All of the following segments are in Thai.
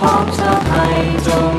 ของชาวไทยจง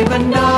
even though.